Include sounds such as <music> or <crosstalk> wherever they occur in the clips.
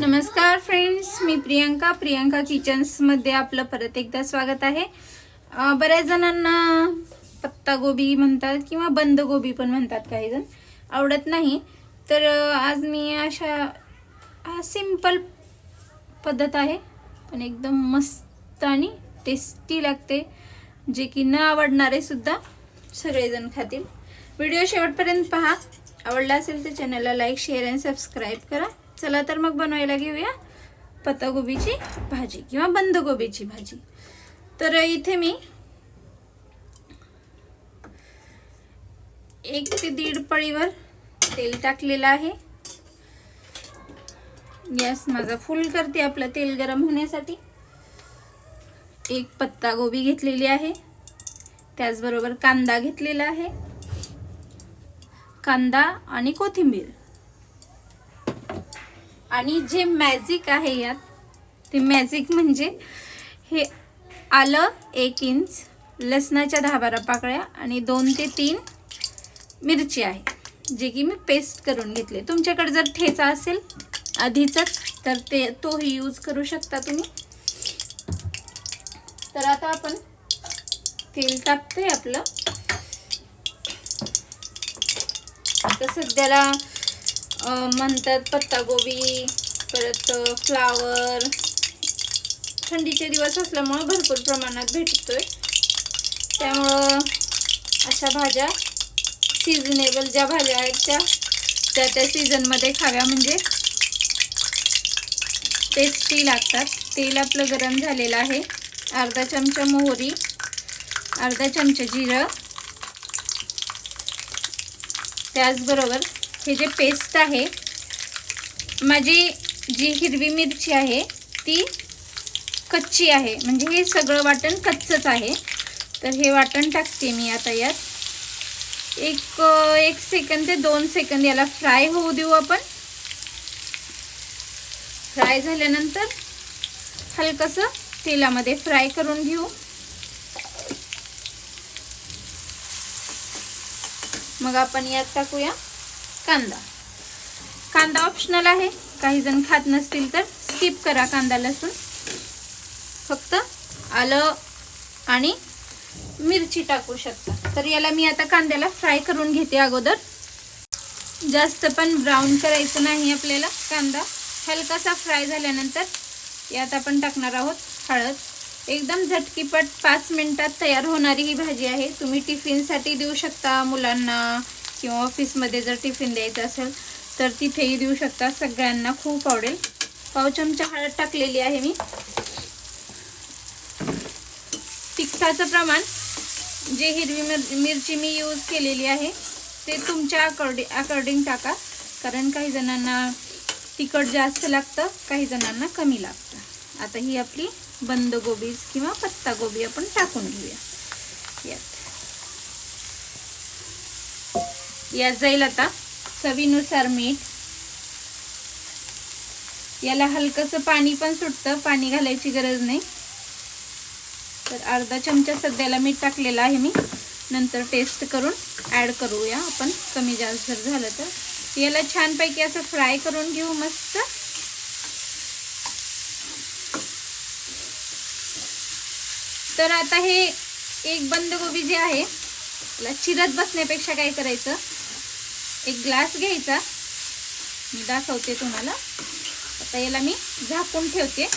नमस्कार फ्रेंड्स मी प्रियंका. प्रियंका किचन्समध्ये आपलं परत एकदा स्वागत आहे. बऱ्याच जणांना पत्ता गोबी म्हणतात किंवा बंद गोबी पण म्हणतात काही जण. आवडत नाही. तर आज मी अशा सिंपल पद्धत आहे पण एकदम मस्त आणि टेस्टी लागते जे की न आवडणारे सुद्धा सगळेजण खातील. व्हिडिओ शेवटपर्यंत पहा. आवडला असेल तर चॅनलला लाईक शेअर आणि सबस्क्राईब करा. चला तर मग बनवायला घेऊया पत्तागोबीची भाजी किंवा बंदगोबीची भाजी. तर इथे मी एक ते दीड पळीवर तेल टाकलेलं आहे. गॅस माझा फुल करते आपलं तेल गरम होण्यासाठी. एक पत्ता गोबी घेतलेली आहे. त्याचबरोबर कांदा घेतलेला आहे. कांदा आणि कोथिंबीर. आणि जे मॅजिक आहे यात ते मॅजिक म्हणजे हे आलं एक इंच लसणाच्या दहा बारा पाकळ्या आणि दोन ते तीन मिरची आहे जे की मी पेस्ट करून घेतले. तुमच्याकडे जर ठेचा असेल आधीचाच तर ते तोही यूज करू शकता तुम्ही. तर आता आपण तेल टाकतोय आपलं. आता सध्याला म्हणतात पत्तागोबी परत फ्लावर. थंडीचे दिवस असल्यामुळं भरपूर प्रमाणात भेटतोय. त्यामुळं अशा भाज्या सिजनेबल ज्या भाज्या आहेत त्या त्या त्या सीझनमध्ये खाव्या. म्हणजे टेस्टी लागतात. तेल आपलं गरम झालेलं आहे. अर्धा चमचा मोहरी अर्धा चमचा जिरं. त्याचबरोबर हे जे पेस्ट आहे माझी जी हिरवी मिरची आहे ती कच्ची आहे. म्हणजे हे सगळं वाटण कच्चंच आहे. तर हे वाटण टाकते मी आता यात. एक एक सेकंद ते दोन सेकंद याला फ्राय होऊ देऊ आपण. फ्राय झाल्यानंतर हलकंसं तेलामध्ये फ्राय करून घेऊ. मग आपण यात टाकूया. कांदा. कांदा ऑप्शनल आहे. काही जण खात नसतील तर स्किप करा कांदा लसूण. फक्त आलं आणि मिरची टाकू शकता. तर याला मी आता कांद्याला फ्राय करून घेते अगोदर. जास्त पण ब्राऊन करायचं नाही आपल्याला. कांदा हलकासा फ्राय झाल्यानंतर यात आपण टाकणार आहोत हळद. एकदम झटकीपट पाच मिनिटात तयार होणारी ही भाजी आहे. तुम्ही टिफिनसाठी देऊ शकता मुलांना किंवा ऑफिसमध्ये जर टिफिन द्यायचं असेल तर तिथेही देऊ शकता. सगळ्यांना खूप आवडेल. पाव चमचा हळद टाकलेली आहे मी. तिखटाचं प्रमाण जे हिरवी मिर मिरची मी यूज केलेली आहे ते तुमच्या अकॉर्डिंग अकॉर्डिंग टाका. कारण काही जणांना तिखट जास्त लागतं काही जणांना कमी लागतं. आता ही आपली बंद गोबीज किंवा पत्ता गोबी आपण टाकून घेऊया. यात यात जाईल आता चवीनुसार मीठ. याला हलकंसं पाणी पण सुटतं पाणी घालायची गरज नाही. तर अर्धा चमचा सध्याला मीठ टाकलेलं आहे मी. नंतर टेस्ट करून ॲड करूया आपण. कमी जास्त जर झालं तर. याला छानपैकी असं फ्राय करून घेऊ मस्त. तर आता हे एक बंद गोबी जे आहे याला चिरत बसण्यापेक्षा काय करायचं? एक ग्लास घ्यायचा. मी दाखवते तुम्हाला. आता याला मी झाकून ठेवते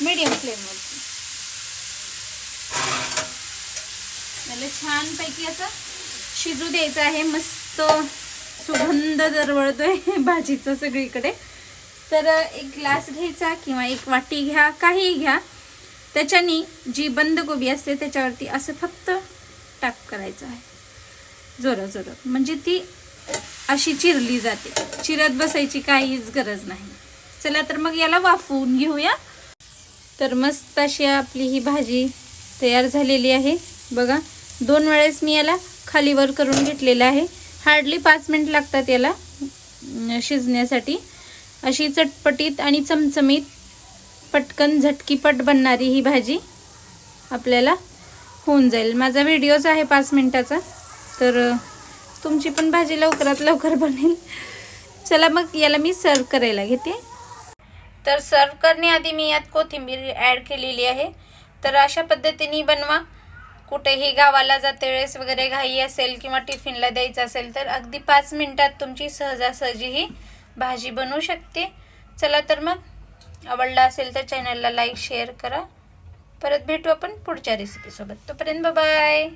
मीडियम फ्लेमवरती त्याला छानपैकी असं शिजू द्यायचं आहे. मस्त सुगंध दरवळतोय <laughs> भाजीचं सगळीकडे. तर एक ग्लास घ्यायचा किंवा एक वाटी घ्या काहीही घ्या. त्याच्यानी जी बंद गोबी असते त्याच्यावरती असं फक्त टाप करायचं आहे. जोरा जोरात म्हणजे ती अशी चिरली जाते. चिरत बसायची काहीच गरज नाही. चला तर मग याला वाफवून घेऊया. तर मस्त अशी आपली ही भाजी तयार झालेली आहे. बघा दोन वेळेस मी याला खालीवर करून घेतलेलं आहे. हार्डली पाच मिनिट लागतात याला शिजण्यासाठी. अशी चटपटीत आणि चमचमीत पटकन झटकीपट बनणारी ही भाजी आपल्याला होऊन जाईल. माझा व्हिडिओच आहे पाच मिनटाचा. तर तुमची पण भाजी लवकरात लवकर बनेल. चला मग याला मी सर्व करायला घेते. तर सर्व करण्याआधी मी यात कोथिंबीर ॲड केलेली आहे. तर अशा पद्धतीने बनवा. कुठेही गावाला जाते वेळेस वगैरे घाई असेल किंवा टिफिनला द्यायचं असेल तर अगदी पाच मिनटात तुमची सहजासहजी ही भाजी बनवू शकते. चला तर मग आवडला असेल तर चॅनलला लाईक शेअर करा. परत भेटू आपण पुढच्या रेसिपीसोबत तोपर्यंत बाय